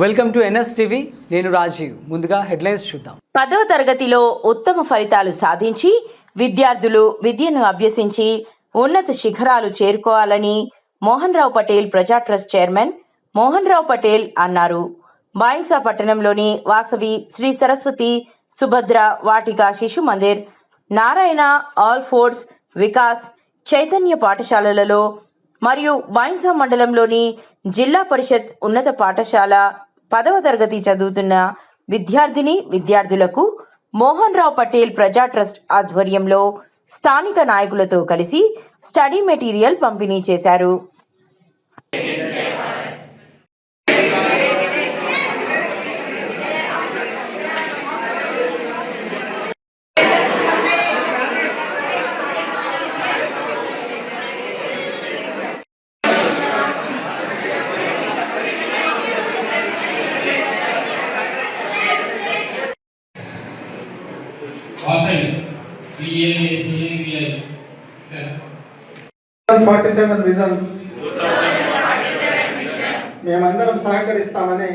Welcome to NS TV నేను రాజీవ్. ముందుగా headlines చూద్దాం. పదవ తరగతిలో ఉత్తమ ఫలితాలు సాధించి విద్యార్థులు విద్యను అభ్యసించి ఉన్నత శిఖరాలు చేరుకోవాలని మోహన్ రావు పటేల్ ప్రజా ట్రస్ట్ చైర్మన్ మోహన్ రావు పటేల్ అన్నారు. బాయిన్సా పట్టణంలోని వాసవి శ్రీ సరస్వతి సుభద్ర వాటిక శిశు మందిర్ నారాయణ ఆల్ ఫోర్స్ వికాస్ చైతన్య పాఠశాలలలో మరియు బాయిన్సా మండలంలోని జిల్లా పరిషత్ ఉన్నత పాఠశాల పదవ తరగతి చదువుతున్న విద్యార్థిని విద్యార్థులకు మోహన్ రావు పటేల్ ప్రజా ట్రస్ట్ ఆధ్వర్యంలో స్థానిక నాయకులతో కలిసి స్టడీ మెటీరియల్ పంపిణీ చేశారు. ఫార్టీ సెవెన్ విజన్ మేమందరం సహకరిస్తామని.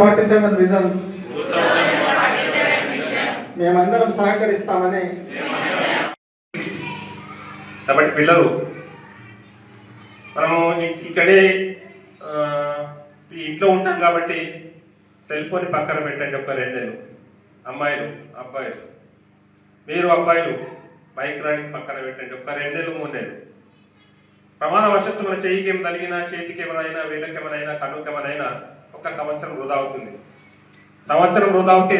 ఫార్టీ సెవెన్ విజన్ మేమందరం సహకరిస్తామని. కాబట్టి పిల్లలు మనము ఇక్కడే ఇంట్లో ఉంటాం కాబట్టి సెల్ ఫోన్ పక్కన పెట్టండి ఒక రెండేళ్ళు. అమ్మాయిలు అబ్బాయిలు. మీరు అబ్బాయిలు బైక్ రైడింగ్ పక్కన పెట్టండి ఒక రెండేళ్ళు మూడేళ్ళు. ప్రమాదవశత్తు మన చెయ్యికి ఏం తగిలినా చేతికి ఏమైనా వేలకి ఏమైనా కన్నుకి ఏమైనా ఒక్క సంవత్సరం వృధా అవుతుంది. సంవత్సరం వృధా అవుతే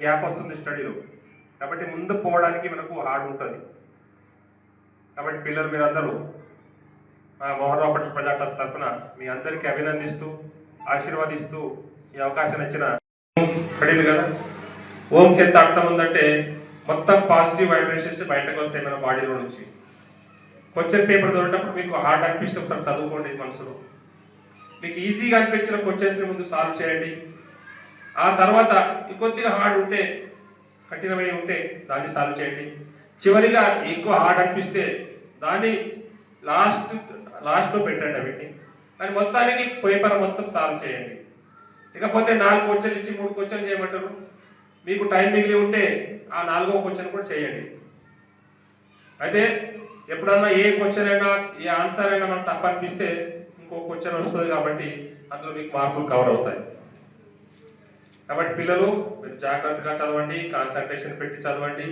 గ్యాప్ వస్తుంది స్టడీలో. కాబట్టి ముందు పోవడానికి మనకు హార్డ్ ఉంటుంది. కాబట్టి పిల్లలు మీరందరూ మా మోహన్ రావు తరఫున మీ అందరికీ అభినందిస్తూ ఆశీర్వదిస్తూ ఈ అవకాశం ఇచ్చిన పడింది కదా ఓంకి ఎంత అర్థం ఉందంటే మొత్తం పాజిటివ్ వైబ్రేషన్స్ బయటకు వస్తాయి మన బాడీలో నుంచి. క్వశ్చన్ పేపర్ దొరికినప్పుడు మీకు హార్డ్ అనిపిస్తే ఒకసారి చదువుకోండి మనసులో. మీకు ఈజీగా అనిపించిన క్వశ్చన్స్ని ముందు సాల్వ్ చేయండి. ఆ తర్వాత కొద్దిగా హార్డ్ ఉంటే కఠినమై ఉంటే దాన్ని సాల్వ్ చేయండి. చివరిగా ఎక్కువ హార్డ్ అనిపిస్తే దాన్ని లాస్ట్ లాస్ట్లో పెట్టండి అవన్నీ కానీ మొత్తానికి పేపర్ మొత్తం సాల్వ్ చేయండి. ఇకపోతే నాలుగు క్వశ్చన్లు ఇచ్చి మూడు క్వశ్చన్లు చేయమంటారు. మీకు టైం మిగిలి ఉంటే ఆ నాలుగో క్వశ్చన్ కూడా చేయండి. అయితే ఎప్పుడన్నా ఏ క్వశ్చన్ అయినా ఏ ఆన్సర్ అయినా మనకు తప్పనిపిస్తే క్వశ్చన్ వస్తుంది కాబట్టి అందులో మీకు మార్కులు కవర్ అవుతాయి. కాబట్టి పిల్లలు మీరు జాగ్రత్తగా చదవండి కాన్సన్ట్రేషన్ పెట్టి చదవండి.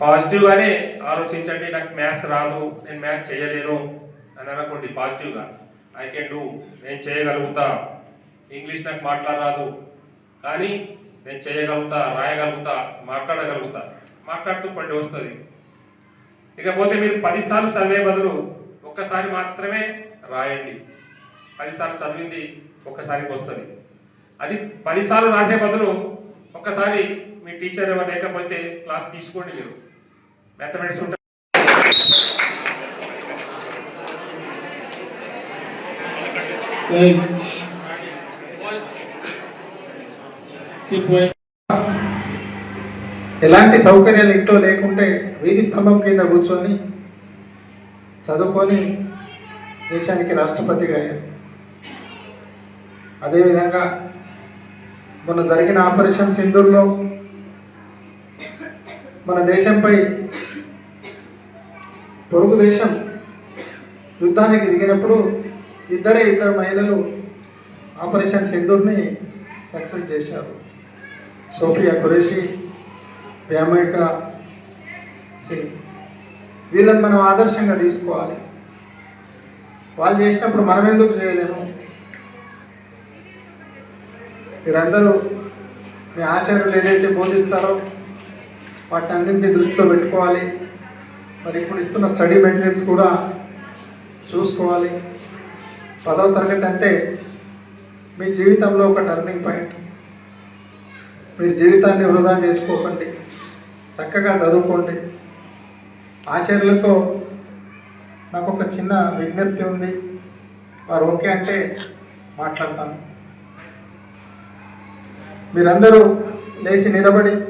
పాజిటివ్గానే ఆలోచించండి నాకు మ్యాథ్స్ రాదు నేను మ్యాథ్స్ చేయలేను అని అనుకోండి పాజిటివ్గా ఐ కెన్ డూ నేను చేయగలుగుతా. ఇంగ్లీష్ నాకు మాట్లాడరాదు కానీ నేను చేయగలుగుతా రాయగలుగుతా మాట్లాడగలుగుతా. మాట్లాడుతూ పండి వస్తుంది. ఇకపోతే మీరు పదిసార్లు చదివే బదులు ఒక్కసారి మాత్రమే రాయండి. పదిసార్లు చదివింది ఒక్కసారికి వస్తుంది. అది పదిసార్లు రాసే బదులు ఒక్కసారి మీ టీచర్ ఎవరు లేకపోతే క్లాస్ తీసుకోండి మీరు. మ్యాథమెటిక్స్ ఉంటే ఎలాంటి సౌకర్యాలు ఇంట్లో లేకుంటే వీధి స్తంభం కింద కూర్చొని చదువుకొని దేశానికి రాష్ట్రపతిగా అయ్యారు. అదేవిధంగా మొన్న జరిగిన ఆపరేషన్ సింధూర్లో మన దేశంపై పొరుగు దేశం యుద్ధానికి దిగినప్పుడు ఇద్దరే ఇద్దరు మహిళలు ఆపరేషన్ సింధూర్ని సక్సెస్ చేశారు. సోఫియా ఖురేషి వ్యామిక సింగ్. వీళ్ళని మనం ఆదర్శంగా తీసుకోవాలి. వాళ్ళు చేసినప్పుడు మనం ఎందుకు చేయలేము? మీరందరూ మీ ఆచార్యులు ఏదైతే బోధిస్తారో వాటన్నింటినీ దృష్టిలో పెట్టుకోవాలి. మరి ఇప్పుడు ఇస్తున్న స్టడీ మెటీరియల్స్ కూడా చూసుకోవాలి. పదవ తరగతి అంటే మీ జీవితంలో ఒక టర్నింగ్ పాయింట్. మీరు జీవితాన్ని వృధా చేసుకోకండి. చక్కగా చదువుకోండి. ఆచార్యులతో నాకు ఒక చిన్న విజ్ఞప్తి ఉంది. వారు ఓకే అంటే మాట్లాడతాను. మీరందరూ లేచి నిలబడి